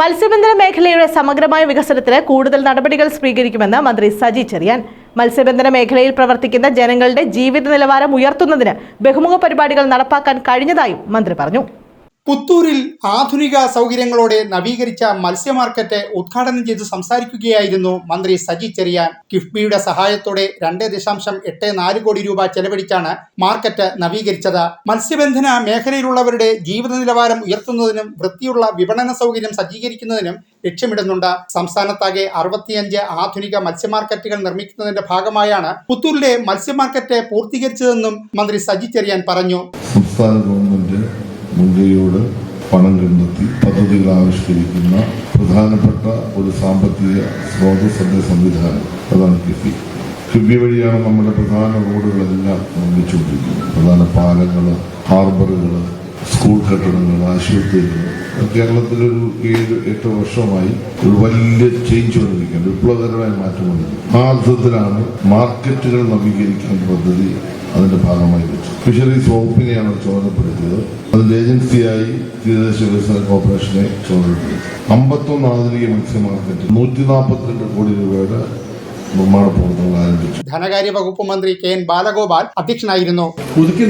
മത്സ്യബന്ധന മേഖലയുടെ സമഗ്രമായ വികസനത്തിന് കൂടുതൽ നടപടികൾ സ്വീകരിക്കുമെന്ന് മന്ത്രി സജി ചെറിയാൻ. മത്സ്യബന്ധന മേഖലയിൽ പ്രവർത്തിക്കുന്ന ജനങ്ങളുടെ ജീവിത നിലവാരം ഉയർത്തുന്നതിന് ബഹുമുഖ പരിപാടികൾ നടപ്പാക്കാൻ കഴിഞ്ഞതായും മന്ത്രി പറഞ്ഞു. പുത്തൂരിൽ ആധുനിക സൗകര്യങ്ങളോടെ നവീകരിച്ച മത്സ്യ മാർക്കറ്റ് ഉദ്ഘാടനം ചെയ്ത് സംസാരിക്കുകയായിരുന്നു മന്ത്രി സജി ചെറിയാൻ. കിഫ്ബിയുടെ സഹായത്തോടെ രണ്ട് ദശാംശം എട്ട് നാല് കോടി രൂപ ചെലവഴിച്ചാണ് മാർക്കറ്റ് നവീകരിച്ചത്. മത്സ്യബന്ധന മേഖലയിലുള്ളവരുടെ ജീവിത നിലവാരം ഉയർത്തുന്നതിനും വൃത്തിയുള്ള വിപണന സൗകര്യം സജ്ജീകരിക്കുന്നതിനും ലക്ഷ്യമിടുന്നുണ്ട്. സംസ്ഥാനത്താകെ അറുപത്തിയഞ്ച് ആധുനിക മത്സ്യ മാർക്കറ്റുകൾ നിർമ്മിക്കുന്നതിന്റെ ഭാഗമായാണ് പുത്തൂരിലെ മത്സ്യ മാർക്കറ്റ് പൂർത്തീകരിച്ചതെന്നും മന്ത്രി സജി ചെറിയാൻ പറഞ്ഞു. മുൻകൈയോട് പണം കണ്ടെത്തി പദ്ധതികൾ ആവിഷ്കരിക്കുന്ന പ്രധാനപ്പെട്ട ഒരു സാമ്പത്തിക സ്രോതസ്സിന്റെ സംവിധാനം. അതാണ് കിഫി കിഫി വഴിയാണ് നമ്മുടെ പ്രധാന റോഡുകളെല്ലാം നിർമ്മിച്ചുകൊണ്ടിരിക്കുന്നത്. പ്രധാന പാലങ്ങൾ ഹാർബറുകൾ സ്കൂൾ കെട്ടിടങ്ങൾ ആശുപത്രികൾ കേരളത്തിലൊരു ഏഴ് എട്ട് വർഷമായി ഒരു വലിയ ചേഞ്ച് വന്നിരിക്കുന്നത് വിപ്ലവകരമായ മാറ്റം വന്നിരിക്കുന്നത് ആ അർത്ഥത്തിലാണ് മാർക്കറ്റുകൾ നവീകരിക്കാൻ പദ്ധതി അതിന്റെ ഭാഗമായി വെച്ചു ഫിഷറീസ് വകുപ്പിനെയാണ് ചുമതലപ്പെടുത്തിയത്. അതിന്റെ ഏജൻസിയായി തീരദേശ വികസന കോർപ്പറേഷനെ ചുമതലപ്പെടുത്തി അമ്പത്തൊന്ന് ആധുനിക മത്സ്യ മാർക്കറ്റ് നൂറ്റി നാൽപ്പത്തിരണ്ട് കോടി രൂപയുടെ നിർമ്മാണ പ്രവർത്തനങ്ങൾ ആരംഭിച്ചു. ധനകാര്യ വകുപ്പ് മന്ത്രി കെ എൻ ബാലഗോപാൽ അധ്യക്ഷനായിരുന്നു. പുതുക്കി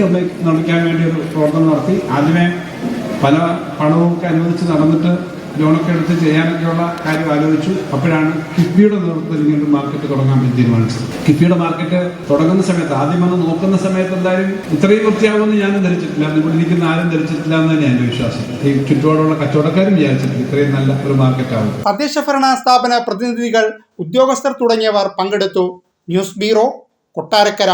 നിർമ്മിക്കാൻ വേണ്ടി ഒരു പ്രവർത്തനം നടത്തി. ആദ്യമേ പല പണവും ഒക്കെ അനുവദിച്ച് നടന്നിട്ട് ലോണൊക്കെ എടുത്ത് ചെയ്യാനൊക്കെയുള്ള കാര്യം ആലോചിച്ചു. അപ്പോഴാണ് കിഫ്ബിയുടെ നേതൃത്വത്തിൽ ഇങ്ങനെ മാർക്കറ്റ് തുടങ്ങാൻ വേണ്ടി തീരുമാനിച്ചത്. കിഫ്ബിയുടെ മാർക്കറ്റ് തുടങ്ങുന്ന സമയത്ത് ആദ്യം വന്ന് നോക്കുന്ന സമയത്ത് എന്തായാലും ഇത്രയും വൃത്തിയാവുമെന്ന് ഞാനും ധരിച്ചിട്ടില്ല. ഇവിടെ ഇരിക്കുന്ന ആരും ധരിച്ചിട്ടില്ല എന്ന് തന്നെയാണ് എന്റെ വിശ്വാസം. ഈ ചുറ്റുപാടുള്ള കച്ചവടക്കാരും വിചാരിച്ചിട്ടില്ല ഇത്രയും നല്ല ഒരു മാർക്കറ്റ് ആവും. തദ്ദേശ ഭരണ സ്ഥാപന പ്രതിനിധികൾ ഉദ്യോഗസ്ഥർ തുടങ്ങിയവർ പങ്കെടുത്തു. News bureau Kottarakkara.